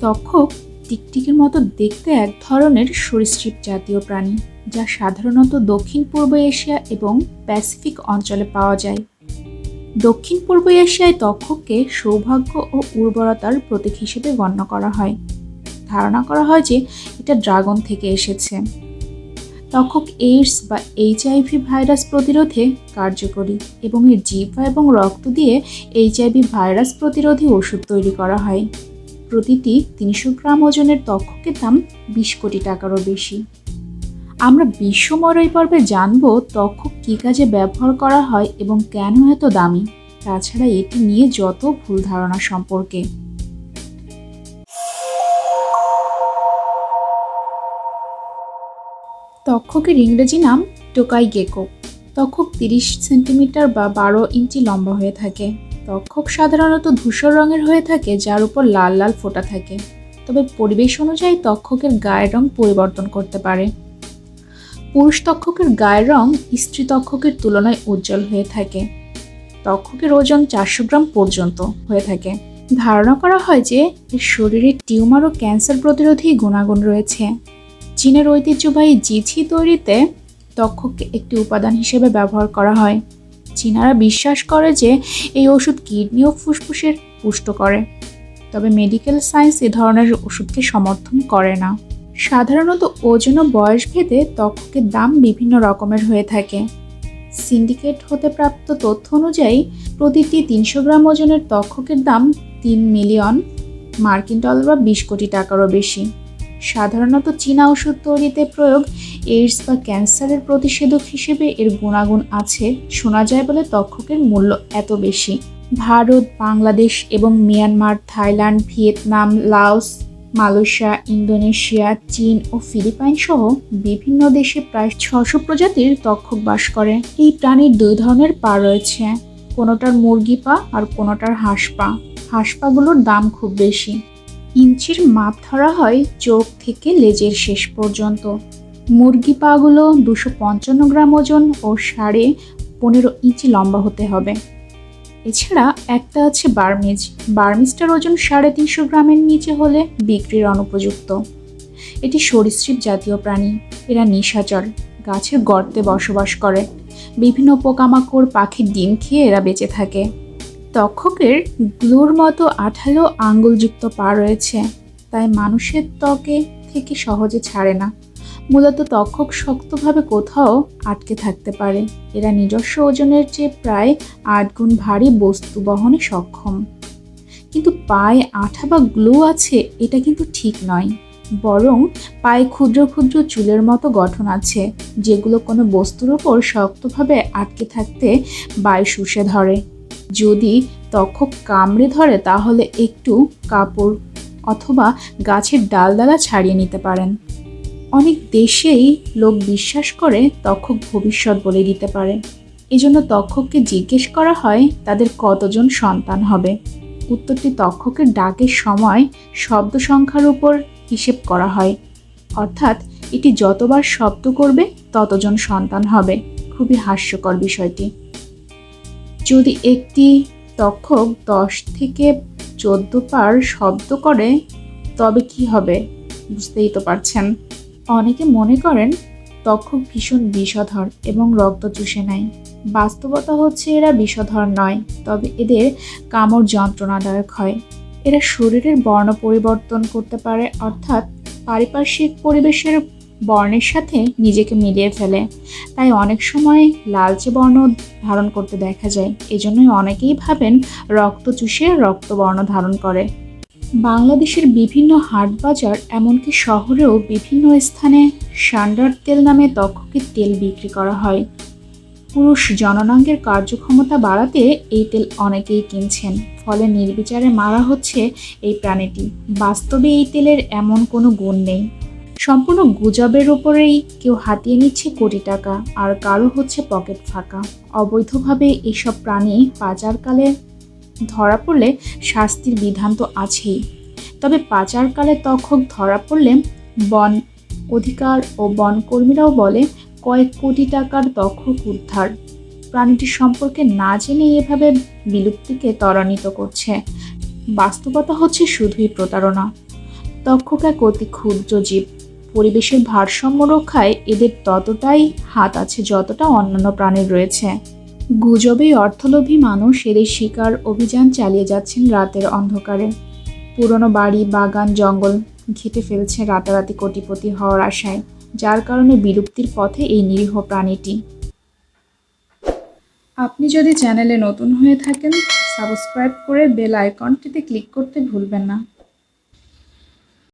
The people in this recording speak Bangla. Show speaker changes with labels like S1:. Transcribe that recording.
S1: তক্ষক টিকটিকির মতো দেখতে এক ধরনের সরীসৃপ জাতীয় প্রাণী, যা সাধারণত দক্ষিণ পূর্ব এশিয়া এবং প্যাসিফিক অঞ্চলে পাওয়া যায়। দক্ষিণ পূর্ব এশিয়ায় তক্ষককে সৌভাগ্য ও উর্বরতার প্রতীক হিসেবে গণ্য করা হয়। ধারণা করা হয় যে এটা ড্রাগন থেকে এসেছে। তক্ষক এইডস বা এইচআইভি ভাইরাস প্রতিরোধে কার্যকরী এবং এর জিহ্বা এবং রক্ত দিয়ে এইচআইভি ভাইরাস প্রতিরোধী ওষুধ তৈরি করা হয়। প্রতিটি তিনশো গ্রাম ওজনের তক্ষকের দাম বিশ কোটি টাকারও বেশি। আমরা বিশ্বময় পর্বে জানব তক্ষক কী কাজে ব্যবহার করা হয় এবং কেন এত দামি। তাছাড়া এটি নিয়ে যত ভুল ধারণা সম্পর্কে। তক্ষকের ইংরেজি নাম টোকাই গেকো তক্ষক তিরিশ সেন্টিমিটার বা বারো ইঞ্চি লম্বা হয়ে থাকে। তক্ষক সাধারণত ধূসর রঙের হয়ে থাকে, যার উপর লাল লাল ফোটা থাকে। তবে পরিবেশ অনুযায়ী তক্ষকের গায়ের রং পরিবর্তন করতে পারে। পুরুষ তক্ষকের গায়ের রং স্ত্রী তক্ষকের তুলনায় উজ্জ্বল হয়ে থাকে। তক্ষকের ওজন চারশো গ্রাম পর্যন্ত হয়ে থাকে। ধারণা করা হয় যে, এর শরীরে টিউমার ও ক্যান্সার প্রতিরোধী গুণাগুণ রয়েছে। চীনের ঐতিহ্যবাহী জিছি তৈরিতে তক্ষককে একটি উপাদান হিসেবে ব্যবহার করা হয়। চীনারা বিশ্বাস করে যে এই ওষুধ কিডনি ও ফুসফুসের পুষ্ট করে। তবে মেডিকেল সায়েন্স এ ধরনের ওষুধকে সমর্থন করে না। সাধারণত ওজন ও বয়স ভেদে তক্ষকের দাম বিভিন্ন রকমের হয়ে থাকে। সিন্ডিকেট হতে প্রাপ্ত তথ্য অনুযায়ী, প্রতিটি তিনশো গ্রাম ওজনের তক্ষকের দাম তিন মিলিয়ন, মার্কিন ডলার বা বিশ কোটি টাকারও বেশি। সাধারণত চীনা ওষুধ তৈরিতে প্রয়োগ এইডস বা ক্যান্সারের প্রতিষেধক হিসেবে এর গুণাগুণ আছে, শোনা যায় বলে তক্ষকের মূল্য এত বেশি। ভারত, বাংলাদেশ এবং Myanmar, Thailand, Vietnam, Laos, Malaysia, Indonesia, চীন ও ফিলিপাইন সহ বিভিন্ন দেশে প্রায় ছশো প্রজাতির তক্ষক বাস করে। এই প্রাণীর দুই ধরনের পা রয়েছে, কোনোটার মুরগি পা আর কোনোটার হাঁস পা। হাঁস পাগুলোর দাম খুব বেশি। ইঞ্চির মাপ ধরা হয় চোখ থেকে লেজের শেষ পর্যন্ত। মুরগি পাগুলো দুশো পঞ্চান্ন গ্রাম ওজন ও সাড়ে পনেরো ইঞ্চি লম্বা হতে হবে। এছাড়া একটা আছে বার্মিজ। বার্মিজটার ওজন সাড়ে তিনশো গ্রামের নিচে হলে বিক্রির অনুপযুক্ত এটি সরীসৃপ জাতীয় প্রাণী। এরা নিশাচর, গাছের গর্তে বসবাস করে। বিভিন্ন পোকামাকড় পাখির ডিম খেয়ে এরা বেঁচে থাকে। তক্ষকের গ্লুর মতো আঠালো আঙ্গুলযুক্ত পা রয়েছে, তাই মানুষের ত্বকে থেকে সহজে ছাড়ে না। মূলত তক্ষক শক্তভাবে কোথাও আটকে থাকতে পারে। এরা নিজস্ব ওজনের চেয়ে প্রায় আট গুণ ভারী বস্তু বহনে সক্ষম। কিন্তু পায়ে আঠা বা গ্লো আছে, এটা কিন্তু ঠিক নয়। বরং পায়ে ক্ষুদ্র ক্ষুদ্র চুলের মতো গঠন আছে, যেগুলো কোনো বস্তুর ওপর শক্তভাবে আটকে থাকতে বায়ু শুষে ধরে। যদি তক্ষক কামড়ে ধরে, তাহলে একটু কাপড় অথবা গাছের ডালডালা ছাড়িয়ে নিতে পারেন। অনেক দেশেই লোক বিশ্বাস করে তক্ষক ভবিষ্যৎ বলে দিতে পারে। এজন্য তক্ষককে জিজ্ঞেস করা হয়, তাদের কতজন সন্তান হবে? উত্তরটি তক্ষকের ডাকের সময় শব্দ সংখ্যার উপর হিসেব করা হয়। অর্থাৎ, এটি যতবার শব্দ করবে, ততজন সন্তান হবে। খুবই হাস্যকর বিষয়টি। যদি একটি তক্ষক দশ থেকে চোদ্দ পার শব্দ করে, তবে কি হবে? বুঝতেই তো পারছেন। অনেকে মনে করেন তক্ষক ভীষণ বিষধর এবং রক্ত চুষে নেয়। বাস্তবতা হচ্ছে এরা বিষধর নয়, তবে এদের কামড় যন্ত্রণাদায়ক হয়। এরা শরীরের বর্ণ পরিবর্তন করতে পারে, অর্থাৎ পারিপার্শ্বিক পরিবেশের বর্ণের সাথে নিজেকে মিলিয়ে ফেলে। তাই অনেক সময় লালচে বর্ণ ধারণ করতে দেখা যায়, এজন্যই অনেকেই ভাবেন রক্ত চুষে রক্তবর্ণ ধারণ করে। বাংলাদেশের বিভিন্ন হাট বাজার, এমনকি শহরেও বিভিন্ন স্থানে সান্ডার তেল নামে তক্ষকের তেল বিক্রি করা হয়। পুরুষ জননাঙ্গের কার্যক্ষমতা বাড়াতে এই তেল অনেকেই কিনছেন, ফলে নির্বিচারে মারা হচ্ছে এই প্রাণীটি। বাস্তবে এই তেলের এমন কোনো গুণ নেই। সম্পূর্ণ গুজবের ওপরেই কেউ হাতিয়ে নিচ্ছে কোটি টাকা, আর কারও হচ্ছে পকেট ফাঁকা। অবৈধভাবে এসব প্রাণী পাচারকালে ধরা পড়লে শাস্তির বিধান তো আছেই। তবে পাচারকালে তক্ষক ধরা পড়লে বন অধিকার ও বনকর্মীরাও বলে, কয়েক কোটি টাকার তক্ষক উদ্ধার। প্রাণীটি সম্পর্কে না জেনে এভাবে বিলুপ্তিকে ত্বরান্বিত করছে। বাস্তবতা হচ্ছে শুধুই প্রতারণা। তক্ষক এক অতি ক্ষুদ্র জীব। পরিবেশের ভারসাম্য রক্ষায় এদের ততটাই হাত আছে যতটা অন্যান্য প্রাণীর রয়েছে। গুজবে অর্থলোভী মানুষ এদের শিকার অভিযান চালিয়ে যাচ্ছেন রাতের অন্ধকারে। পুরনো বাড়ি, বাগান, জঙ্গল ঘেটে ফেলছে রাতারাতি কোটিপতি হওয়ার আশায়, যার কারণে বিলুপ্তির পথে এই নিরীহ প্রাণীটি। আপনি যদি চ্যানেলে নতুন হয়ে থাকেন, সাবস্ক্রাইব করে বেল আইকনটিতে ক্লিক করতে ভুলবেন না।